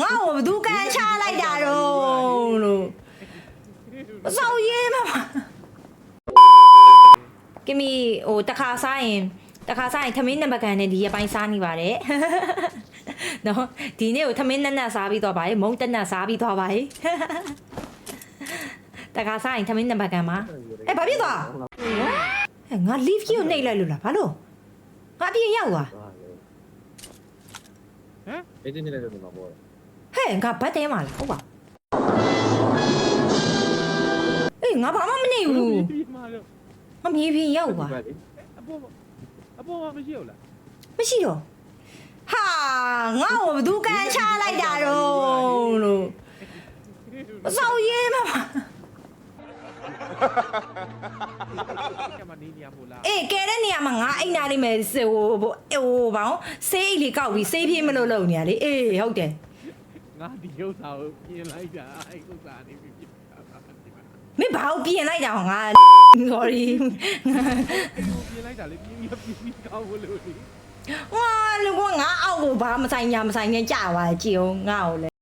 ငါ့ကိုဘသူကန်ချလိုက်တာတော့လို့မစောက်ရဲမှာကင်မီဟိုတခါစားရင်တခါစားရင်သမင်းနံပါတ်ကန်နဲ့ဒီရပိုင်းစားနေပါတယ်နော်ဒီနေ့ကိုသမင်းနက်နက်စားပြီးတော့ပါရေမုံတက်နက်စားပြီးတော့ပါရေတခါစားရင်သမင်းနံပါတ်ကန်မှာအဲဘာဖြစ်သွားအဲငါ leave ကြီးကိုနှိပ်လိုက်လို့လားဘာလို့ငါအပြင်ရောက်သွားဟမ်အဲ့ဒီနေ့လည်းတော့ပေါ့ ဟဲ့ငါဘတ်တဲမှာလားဟုတ်ပါအေးငါဘာမှမနေဘူးဒီမှာတော့မမြေပြင်ရောက်သွားအပေါ်အပေါ်မှာမရှိဘူးလားမရှိတော့ဟာငါ့ကိုဘသူကန်ချလိုက်တာတော့လို့မစောက်ရဲမှာကမနေနေရမို့လားအေးကဲတဲ့နေရာမှာငါအိမ်နာလေးမယ်ဟိုဟိုဟိုဘောင်းဆေးအိတ်လေးကောက်ပြီးဆေးပြေးမလို့လုပ်နေရလေအေးဟုတ်တယ် ငါဒီဥစ္စာကိုပြင်လိုက်တာအဲ့ဥစ္စာနေပြီပြင်တာပါဒီမှာမင်းဘာကိုပြင်လိုက်တာဟောငါ sorry အဲ့ကိုပြင်လိုက်တာလေပြင်ပြီးပြင်ပြီးကောင်းလို့လေ ဝါလူကငါအောက်ကိုဘာမဆိုင်ညာမဆိုင်နဲ့ကြာသွားကြည့်အောင်ငါ့ကိုလေ